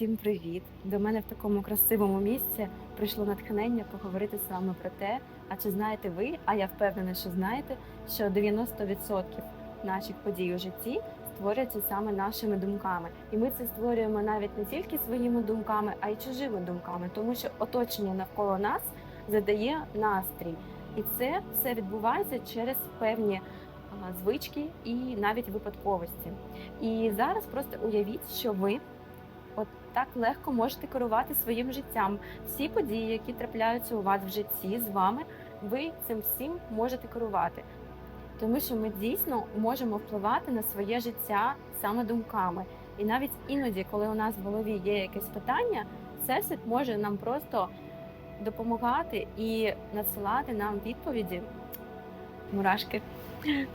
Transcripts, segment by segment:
Всім привіт! До мене в такому красивому місці прийшло натхнення поговорити з вами про те, а чи знаєте ви, а я впевнена, що знаєте, що 90% наших подій у житті створюються саме нашими думками. І ми це створюємо навіть не тільки своїми думками, а й чужими думками, тому що оточення навколо нас задає настрій. І це все відбувається через певні звички і навіть випадковості. І зараз просто уявіть, що ви от так легко можете керувати своїм життям. Всі події, які трапляються у вас в житті з вами, ви цим всім можете керувати. Тому що ми дійсно можемо впливати на своє життя саме думками. І навіть іноді, коли у нас в голові є якесь питання, всесвіт може нам просто допомагати і надсилати нам відповіді. Мурашки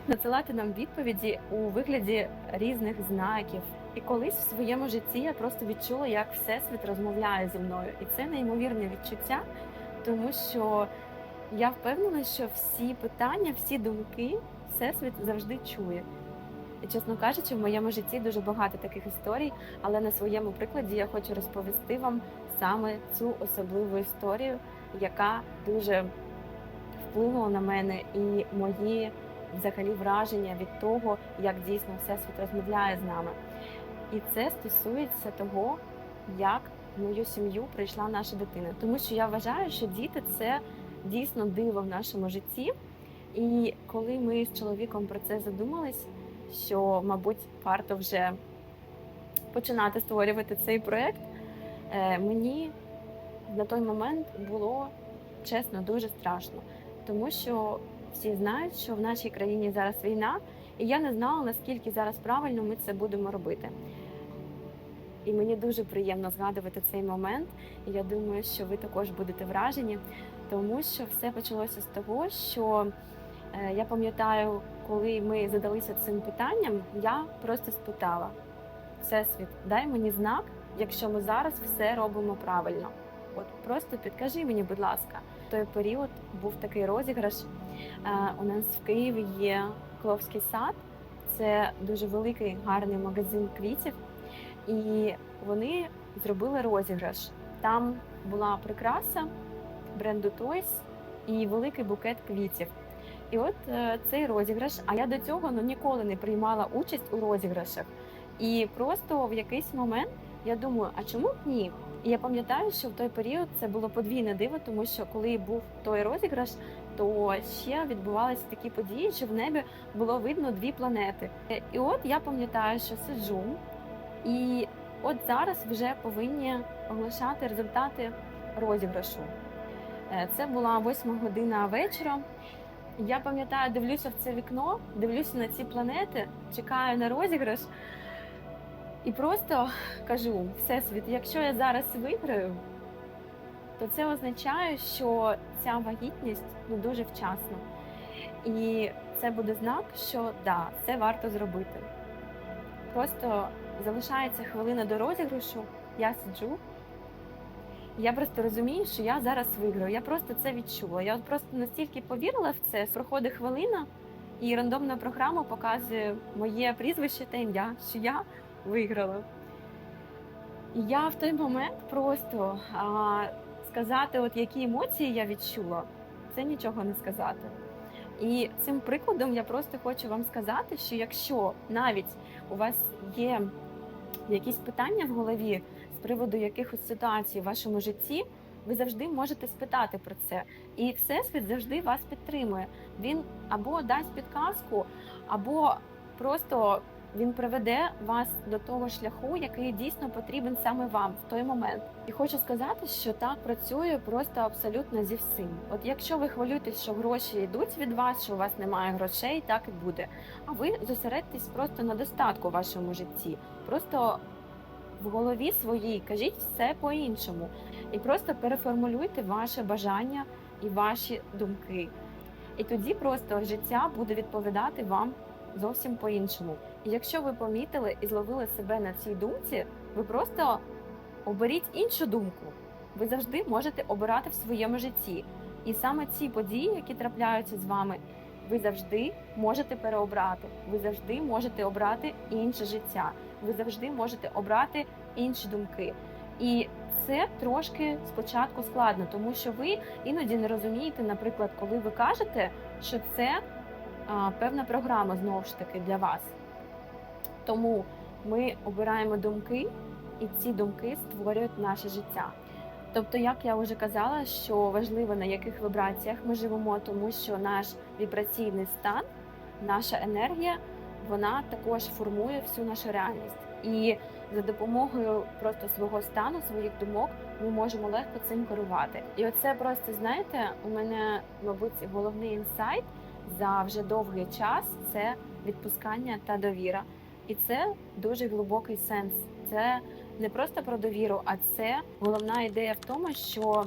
надсилати нам відповіді у вигляді різних знаків. І колись в своєму житті я просто відчула, як всесвіт розмовляє зі мною, і це неймовірне відчуття, тому що я впевнена, що всі питання, всі думки всесвіт завжди чує. І, чесно кажучи, в моєму житті дуже багато таких історій, але на своєму прикладі я хочу розповісти вам саме цю особливу історію, яка дуже вплинула на мене і мої взагалі враження від того, як дійсно всесвіт розмовляє з нами. І це стосується того, як в мою сім'ю прийшла наша дитина. Тому що я вважаю, що діти це дійсно диво в нашому житті. І коли ми з чоловіком про це задумались, що, мабуть, варто вже починати створювати цей проект, е, мені на той момент було чесно дуже страшно, тому що всі знають, що в нашій країні зараз війна, і я не знала, наскільки зараз правильно ми це будемо робити. І мені дуже приємно згадувати цей момент. І я думаю, що ви також будете вражені, тому що все почалося з того, що е, я пам'ятаю, коли ми задалися цим питанням, я просто спитала: Всесвіт, дай мені знак, якщо ми зараз все робимо правильно. От просто підкажи мені, будь ласка, в той період був такий розіграш. Е, У нас в Києві є Кловський сад, це дуже великий гарний магазин квітів. І вони зробили розіграш. Там була прикраса бренду Toys і великий букет квітів. І от е, цей розіграш, а я до цього ну, ніколи не приймала участь у розіграшах. І просто в якийсь момент я думаю, а чому б ні? І я пам'ятаю, що в той період це було подвійне диво, тому що коли був той розіграш, то ще відбувалися такі події, що в небі було видно дві планети. І от я пам'ятаю, що сиджу, і от зараз вже повинні оголошати результати розіграшу. Е, Це була восьма година вечора. Я пам'ятаю, дивлюся в це вікно, дивлюся на ці планети, чекаю на розіграш. І просто кажу: Всесвіт, якщо я зараз виграю, то це означає, що ця вагітність ну, дуже вчасна. І це буде знак, що да, це варто зробити. Просто залишається хвилина до розіграшу, я сиджу. Я просто розумію, що я зараз виграю. Я просто це відчула. Я от просто настільки повірила в це, проходить хвилина, і рандомна програма показує моє прізвище та ім'я, що я виграла. І я в той момент просто а, сказати, от які емоції я відчула, це нічого не сказати. І цим прикладом я просто хочу вам сказати, що якщо навіть у вас є якісь питання в голові з приводу якихось ситуацій в вашому житті, ви завжди можете спитати про це. І Всесвіт завжди вас підтримує. Він або дасть підказку, або просто він приведе вас до того шляху, який дійсно потрібен саме вам в той момент. І хочу сказати, що так працює просто абсолютно зі всім. От якщо ви хвилюєтесь, що гроші йдуть від вас, що у вас немає грошей, так і буде. А ви зосередьтесь просто на достатку в вашому житті. Просто в голові своїй кажіть все по-іншому. І просто переформулюйте ваше бажання і ваші думки. І тоді просто життя буде відповідати вам зовсім по-іншому. І якщо ви помітили і зловили себе на цій думці, ви просто оберіть іншу думку. Ви завжди можете обирати в своєму житті. І саме ці події, які трапляються з вами, ви завжди можете переобрати. Ви завжди можете обрати інше життя. Ви завжди можете обрати інші думки. І це трошки спочатку складно, тому що ви іноді не розумієте, наприклад, коли ви кажете, що це певна програма знову ж таки для вас. Тому ми обираємо думки, і ці думки створюють наше життя. Тобто, як я вже казала, що важливо на яких вібраціях ми живемо, тому що наш вібраційний стан, наша енергія, вона також формує всю нашу реальність. І за допомогою просто свого стану, своїх думок, ми можемо легко цим керувати. І оце просто знаєте, у мене, мабуть, головний інсайт за вже довгий час це відпускання та довіра. І це дуже глибокий сенс. Це не просто про довіру, а це головна ідея в тому, що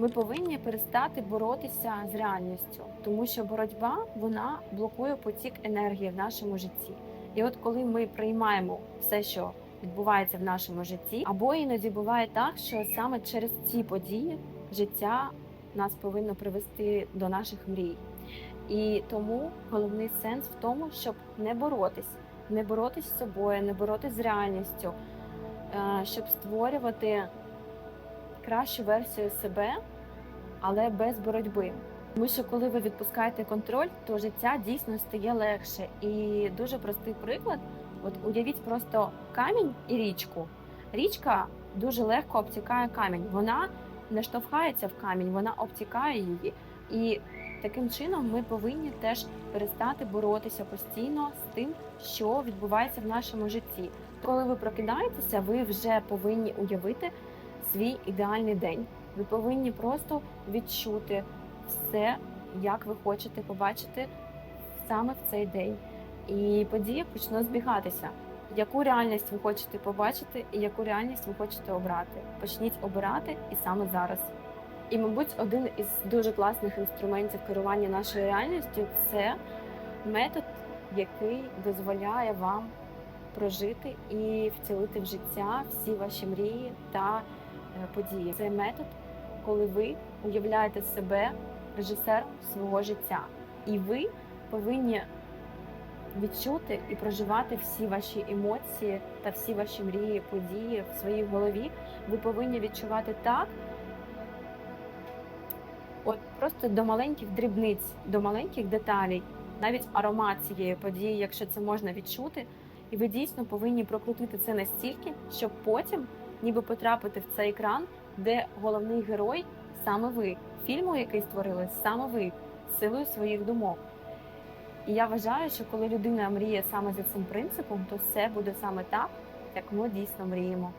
ми повинні перестати боротися з реальністю, тому що боротьба вона блокує потік енергії в нашому житті. І от коли ми приймаємо все, що відбувається в нашому житті, або іноді буває так, що саме через ці події життя нас повинно привести до наших мрій. І тому головний сенс в тому, щоб не боротись, не боротись з собою, не боротись з реальністю, е, щоб створювати кращу версію себе, але без боротьби. Тому що коли ви відпускаєте контроль, то життя дійсно стає легше. І дуже простий приклад: от уявіть просто камінь і річку. Річка дуже легко обтікає камінь. Вона не штовхається в камінь, вона обтікає її. І таким чином ми повинні теж перестати боротися постійно з тим, що відбувається в нашому житті. Коли ви прокидаєтеся, ви вже повинні уявити свій ідеальний день. Ви повинні просто відчути все, як ви хочете побачити саме в цей день. І події почнуть збігатися. Яку реальність ви хочете побачити, і яку реальність ви хочете обрати? Почніть обирати і саме зараз. І, мабуть, один із дуже класних інструментів керування нашою реальністю це метод, який дозволяє вам прожити і втілити в життя всі ваші мрії та е, події. Це метод, коли ви уявляєте себе режисером свого життя, і ви повинні відчути і проживати всі ваші емоції та всі ваші мрії, події в своїй голові. Ви повинні відчувати так. Просто до маленьких дрібниць, до маленьких деталей, навіть аромат цієї події, якщо це можна відчути, і ви дійсно повинні прокрутити це настільки, щоб потім ніби потрапити в цей екран, де головний герой саме ви, фільму, який створили, саме ви, силою своїх думок. І я вважаю, що коли людина мріє саме за цим принципом, то все буде саме так, як ми дійсно мріємо.